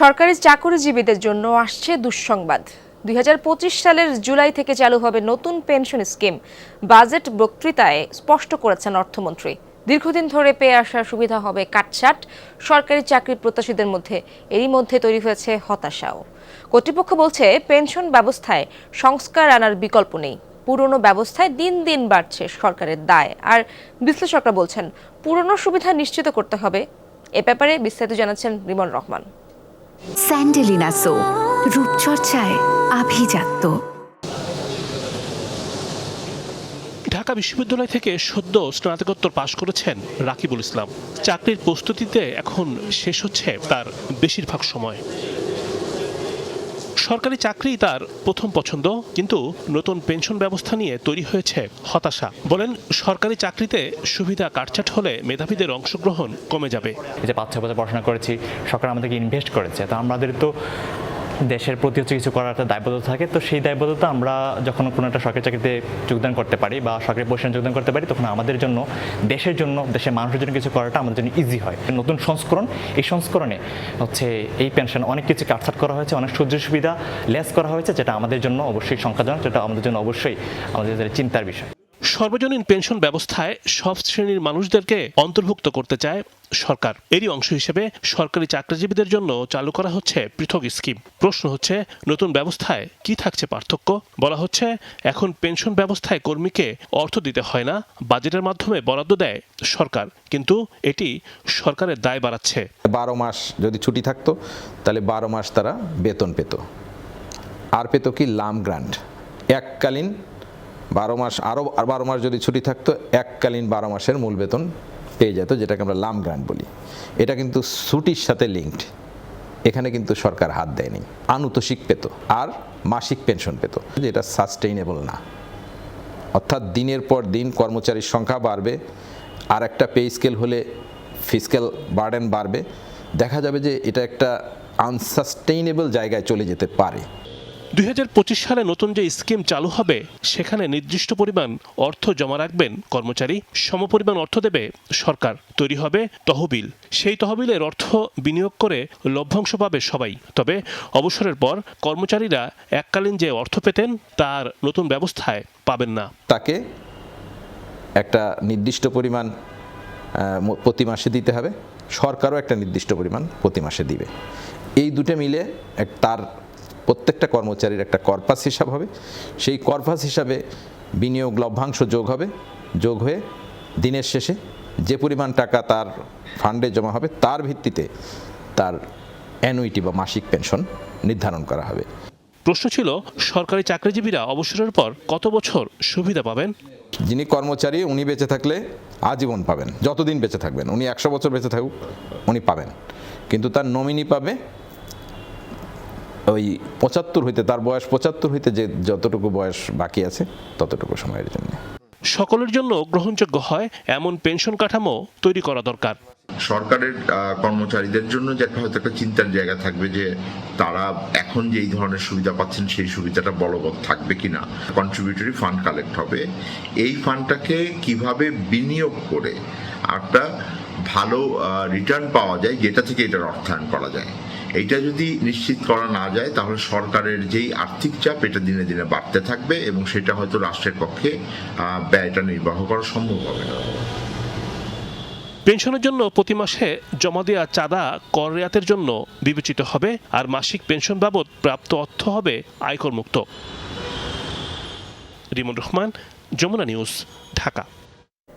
সরকারি চাকরিজীবীদের জন্য আসছে দুঃসংবাদ। দুই হাজার পঁচিশ সালের জুলাই থেকে চালু হবে নতুন পেনশন স্কিম। বাজেট বক্তৃতায় স্পষ্ট করেছেন অর্থমন্ত্রী। দীর্ঘদিন ধরে পেয়ে আসার সুবিধা হবে কাটছাট। সরকারি চাকরি প্রত্যাশীদের মধ্যে, এরই মধ্যে তৈরি হয়েছে হতাশাও। কর্তৃপক্ষ বলছে, পেনশন ব্যবস্থায় সংস্কার আনার বিকল্প নেই। পুরনো ব্যবস্থায় দিন দিন বাড়ছে সরকারের দায়। আর বিশ্লেষকরা বলছেন, পুরনো সুবিধা নিশ্চিত করতে হবে। এ ব্যাপারে বিস্তারিত জানাচ্ছেন রিমন রহমান। স্যান্ডেলিনা সো রূপচর্চায় আভিজাত্য। ঢাকা বিশ্ববিদ্যালয় থেকে সদ্য স্নাতকোত্তর পাশ করেছেন রাকিবুল ইসলাম। চাকরির প্রস্তুতিতে এখন শেষ হচ্ছে তার বেশিরভাগ সময়। সরকারি চাকরি তার প্রথম পছন্দ, কিন্তু নতুন পেনশন ব্যবস্থা নিয়ে তৈরি হয়েছে হতাশা। বলেন, সরকারি চাকরিতে সুবিধা কাটছাট হলে মেধাবীদের অংশগ্রহণ কমে যাবে। যে পাঁচ ছ বছর পড়াশোনা করেছি, সরকার আমাদেরকে ইনভেস্ট করেছে, তো আমাদের তো দেশের প্রতি হচ্ছে কিছু করার একটা দায়বদ্ধতা থাকে। তো সেই দায়বদ্ধতা আমরা যখন কোনো একটা সরকারি চাকরিতে যোগদান করতে পারি বা সরকারি পজিশনে যোগদান করতে পারি, তখন আমাদের জন্য, দেশের জন্য, দেশের মানুষের জন্য কিছু করাটা আমাদের জন্য ইজি হয়। নতুন সংস্করণ, এই সংস্করণে হচ্ছে এই পেনশন অনেক কিছু কাটছাট করা হয়েছে, অনেক সুযোগ সুবিধা লেস করা হয়েছে, যেটা আমাদের জন্য অবশ্যই সংখ্যাজনক, যেটা আমাদের জন্য অবশ্যই আমাদের চিন্তার বিষয়। সর্বজনীন পেনশন ব্যবস্থায় সব শ্রেণির মানুষদেরকে অন্তর্ভুক্ত করতে চায় সরকার। এরই অংশ হিসেবে সরকারি চাকরিজীবীদের জন্য চালু করা হচ্ছে পৃথক স্কিম। প্রশ্ন হচ্ছে, নতুন ব্যবস্থায় কি থাকছে পার্থক্য? বলা হচ্ছে, এখন পেনশন ব্যবস্থায় কর্মীকে অর্থ দিতে হয় না, বাজেটের মাধ্যমে বরাদ্দ দেয় সরকার। কিন্তু এটি সরকারের দায় বাড়াচ্ছে। বারো মাস যদি ছুটি থাকতো, তাহলে বারো মাস তারা বেতন পেত। আর পেত কি, লাম গ্রান্ট। এককালীন বারো মাস আরও বারো মাস যদি ছুটি থাকতো, এককালীন বারো মাসের মূল বেতন পেয়ে যেত, যেটাকে আমরা লাম গ্রান্ট বলি। এটা কিন্তু ছুটির সাথে লিঙ্কড। এখানে কিন্তু সরকার হাত দেয়নি। আনুতোষিক পেত আর মাসিক পেনশন পেত। যেটা সাস্টেইনেবল না, অর্থাৎ দিনের পর দিন কর্মচারীর সংখ্যা বাড়বে, আর একটা পে স্কেল হলে ফিজিক্যাল বার্ডেন বাড়বে, দেখা যাবে যে এটা একটা আনসাস্টেইনেবল জায়গায় চলে যেতে পারে। দুই হাজার পঁচিশ সালে নতুন যে স্কিম চালু হবে, সেখানে নির্দিষ্ট পরিমাণ অর্থ জমা রাখবেন কর্মচারী, সমপরিমাণ অর্থ দেবে সরকার। তৈরি হবে তহবিল। সেই তহবিলের অর্থ বিনিয়োগ করে লভ্যাংশ পাবে সবাই। তবে অবসরের পর কর্মচারীরা এককালীন যে অর্থ পেতেন, তার নতুন ব্যবস্থায় পাবেন না। তাকে একটা নির্দিষ্ট পরিমাণ প্রতি মাসে দিতে হবে। সরকারও একটা নির্দিষ্ট পরিমাণ প্রতি মাসে দিবে। এই দুটো মিলে তার প্রত্যেকটা কর্মচারীর একটা কর্পাস হিসাব হবে। সেই কর্পাস হিসাবে বিনিয়োগ লভ্যাংশ যোগ হবে। যোগ হয়ে দিনের শেষে যে পরিমাণ টাকা তার ফান্ডে জমা হবে তার ভিত্তিতে তার অ্যানুইটি বা মাসিক পেনশন নির্ধারণ করা হবে। প্রশ্ন ছিল সরকারি চাকরিজীবীরা অবসরের পর কত বছর সুবিধা পাবেন? যিনি কর্মচারী উনি বেঁচে থাকলে আজীবন পাবেন। যতদিন বেঁচে থাকবেন উনি একশো বছর বেঁচে থাকুক উনি পাবেন। কিন্তু তার নমিনি পাবে ওই পঁচাত্তর হইতে তার বয়স পঁচাত্তর হইতে যে যতটুকু বয়স বাকি আছে ততটুকু সময়ের জন্য। সকলের জন্য গ্রহণযোগ্য হয় এমন পেনশন কাঠামো তৈরি করা দরকার। সরকারের কর্মচারীদের জন্য যে একটা হয়তো একটা চিন্তার জায়গা থাকবে যে তারা এখন যে এই ধরনের সুবিধা পাচ্ছেন সেই সুবিধাটা বলবৎ থাকবে কিনা। কন্ট্রিবিউটরি ফান্ড কালেক্ট হবে। এই ফান্ডটাকে কীভাবে বিনিয়োগ করে একটা ভালো রিটার্ন পাওয়া যায় যেটা থেকে এটার অর্থায়ন করা যায়। এইটা যদি নিশ্চিত করা না যায়, তাহলে সরকারের যেই আর্থিক চাপ, এটা দিনে দিনে বাড়তে থাকবে এবং সেটা হয়তো রাষ্ট্রের পক্ষে ব্যয়টা নির্বাহ করা সম্ভব হবে না। পেনশনের জন্য প্রতি মাসে জমা দেওয়া চাঁদা কর রেয়াতের জন্য বিবেচিত হবে, আর মাসিক পেনশন বাবদ প্রাপ্ত অর্থ হবে আয়কর মুক্ত রিমন রহমান, যমুনা নিউজ, ঢাকা।